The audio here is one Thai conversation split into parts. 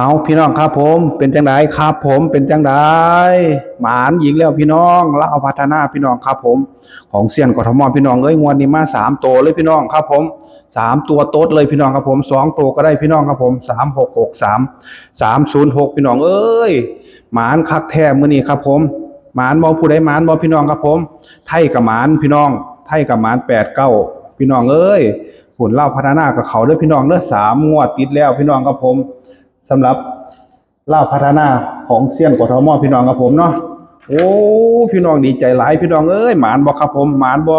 เอาพี่น้องครับผม เป็นจังไดครับผม เป็นจังไดหมานหญิงแล้วพี่น้องแล้วเอาพัฒนาพี่น้องครับผม ของเซียนกทมพี่น้องเอ้ยงวดนี้มาสามตัวเลยพี่น้องครับผมสามตัวโต๊ดเลยพี่น้องครับผมสองตัวก็ได้พี่น้องครับผมสามหกหกสามสามศูนย์หกพี่น้องเอ้ยหมานคักแท้มื้อนี้ครับผมหมานบ่ผู้ใดหมานบ่พี่น้องครับผม ไทยกับหมานพี่น้อง ไทยกับหมานแปดเก้าพี่น้องเอ้ยผลเล่าพัฒนากับเขาเด้อพี่น้องเด้อสามงวดติดแล้วพี่น้องครับผม สำหรับเล่าพัฒนาของเซียนกทมพี่น้องครับผมเนาะโอ้พี่น้องดีใจหลายพี่น้องเอ้ยหมานบ่ครับผมหมานบ่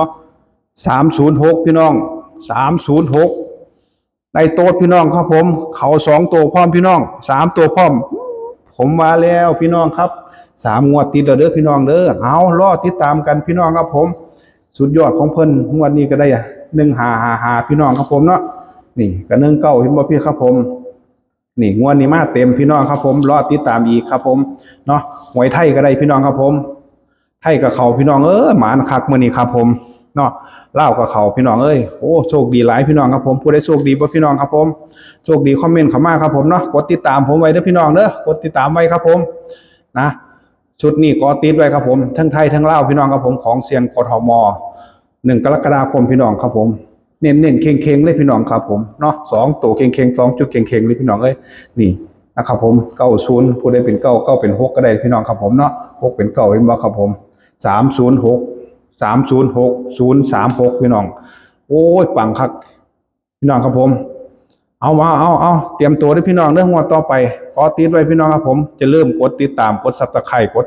สามศูนย์หกพี่น้องสามศูนย์หกได้โต๊ดพี่น้องครับผม เขาสองตัวพร้อมพี่น้องสามตัวพร้อม ผมมาแล้วพี่น้องครับสามงวดติดแล้วเด้อพี่น้องเด้อเอารอติดตามกันพี่น้องครับผม สุดยอดของเพิ่นงวดนี้ก็ได้อะหนึ่งหาหาหาพี่น้องครับผมเนาะนี่ก็หนึ่งเก้าเห็นบ่พี่ครับผม นี่งวดนี้มาเต็มพี่น้องครับผมรอติดตามอีกครับผมเนาะหวยไทยก็ได้พี่น้องครับผม ไทยกับเขาพี่น้องเอ้ยหมานคักมือนี้ครับผมเนาะเล่ากับเขาพี่น้องเอ้ยโอ้โชคดีหลายพี่น้องครับผมผู้ใดโชคดีบ่พี่น้องครับผมโชคดีคอมเมนต์เข้ามาครับผมเนาะกดติดตามผมไว้เด้อพี่น้องเด้อกดติดตามไว้ครับผมนะชุดนี้ก็ติดไว้ครับผมทั้งไทยทั้งเล่าพี่น้องครับผมของเซียนกทมหนึ่งกรกฎาคมพี่น้องครับผม เน้นเน้นเข่งเข่งเลยพี่น้องครับผมเนาะสองตัวเข่งเข่งสองจุดเข่งเข่งเลยพี่น้องเอ้ยนี่นะครับผมเก้าศูนย์ผู้ใดเป็นเก้าเก้าเป็นหกก็ได้พี่น้องครับผมเนาะหกเป็นเก้าเห็นบ่ครับผมสามศูนย์หกสามศูนย์หกศูนย์สามหกพี่น้อง โอ้ยปังคักพี่น้องครับผม เอามาเอาเอาเตรียมตัวด้วยพี่น้องเรื่องงวต่อไปขอติดไว้พี่น้องครับผมจะเริ่มกดติดตามกดซับสไครต์กด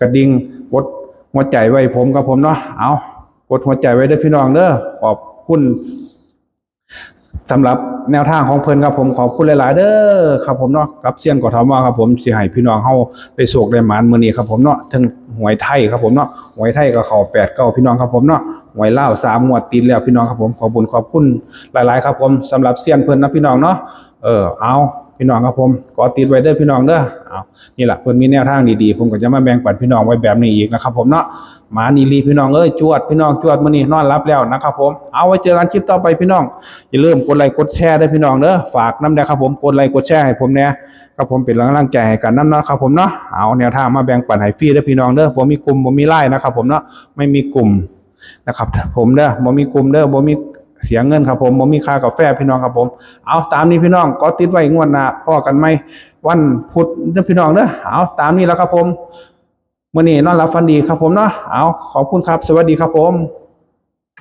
กระดิ่งกดหัวใจไว้ผมครับผมเนาะเอา กดหัวใจไว้ด้วยพี่น้องเด้อขอบคุณสำหรับแนวทางของเพิ่นครับผมขอบคุณหลาย ๆ เด้อครับผมเนาะกับเซียนกอทมครับผมสิให้พี่น้องเฮาไปโศกได้หมานมื้อนี้ครับผมเนาะทั้งหวยไทยครับผมเนาะหวยไทยก็เข้า8 9พี่น้องครับผมเนาะหวยลาว3งวดติดแล้วพี่น้องครับผมขอบคุณขอบคุณหลาย ๆ ครับผมสำหรับเซียนเพิ่นนะพี่น้องเนาะเออเอา พี่น้องครับผมขอติดไว้เด้อพี่น้องเด้อเอานี่แหละเพิ่นมีแนวทางดีๆ ผมก็จะมาแบ่งปันพี่น้องไว้แบบนี้อีกนะครับผมเนาะหมานีรีพี่น้องเอ้ยจวดพี่น้องจวดมื้อนี้นอนรับแล้วนะครับผมเอาไว้เจอกันคลิปต่อไปพี่น้องอย่าลืมกดไลค์กดแชร์ด้วยพี่น้องเด้อฝากน้ำแดงครับผมกดไลค์กดแชร์ให้ผมแน่ครับผมเป็นกำลังใจให้กันน้ำนะครับผมเนาะเอาแนวทางมาแบ่งปันให้ฟรีเด้พี่น้องเด้อผมมีกลุ่มผมมีไลน์นะครับผมเนาะไม่มีกลุ่มนะครับผมเด้อผมมีกลุ่มเด้อผมมี เสียเงินครับผมผมมีค่ากาแฟพี่น้องครับผม เอาตามนี้พี่น้องก็ติดไว้งวดหน้าพ่อกันไหมวันพุธเด้อพี่น้องเด้อเอาตามนี้แล้วครับผมมื่อนี้นอนรับฟันดีครับผมเนาะเอาขอบคุณครับ สวัสดีครับผม